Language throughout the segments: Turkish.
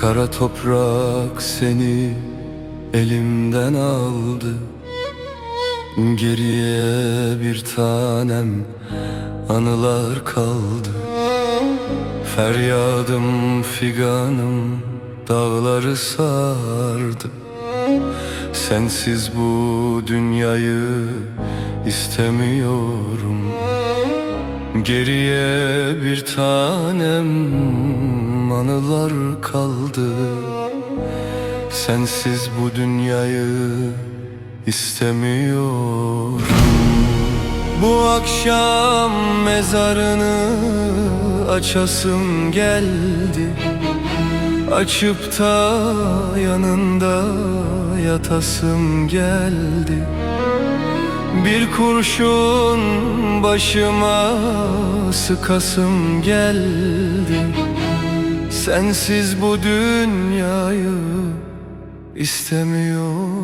Kara toprak seni elimden aldı. Geriye bir tanem anılar kaldı. Feryadım figanım dağları sardı. Sensiz bu dünyayı istemiyorum. Geriye bir tanem anılar kaldı. Sensiz bu dünyayı istemiyorum. Bu akşam mezarını açasım geldi. Açıp da yanında yatasım geldi. Bir kurşun başıma sıkasım geldi Sensiz bu dünyayı istemiyorum.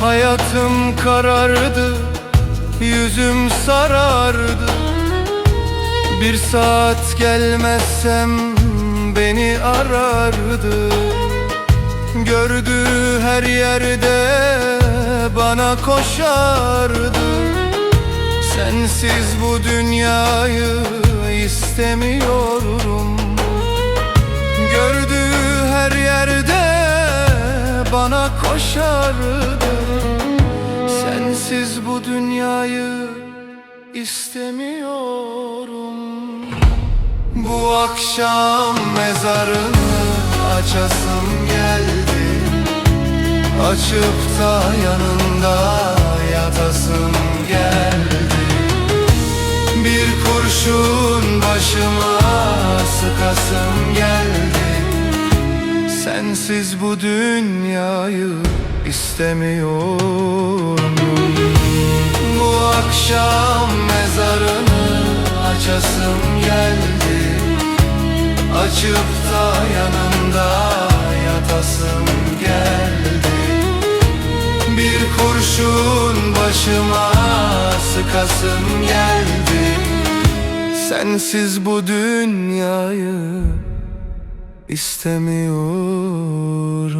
Hayatım karardı Yüzüm sarardı Bir saat gelmezsem beni arardı. Gördüğü her yerde bana koşardı. Sensiz bu dünyayı istemiyorum. Gördüğü her yerde bana koşardı. Sensiz bu dünyayı istemiyorum. Bu akşam mezarını açasım geldi. Açıp da yanında yatasım geldi. Bir kurşun başıma sıkasım geldi. Sensiz bu dünyayı istemiyorum. Bu akşam açasım geldi. Açıp da yanında yatasım geldi. Bir kurşun başıma sıkasım geldi. Sensiz bu dünyayı istemiyorum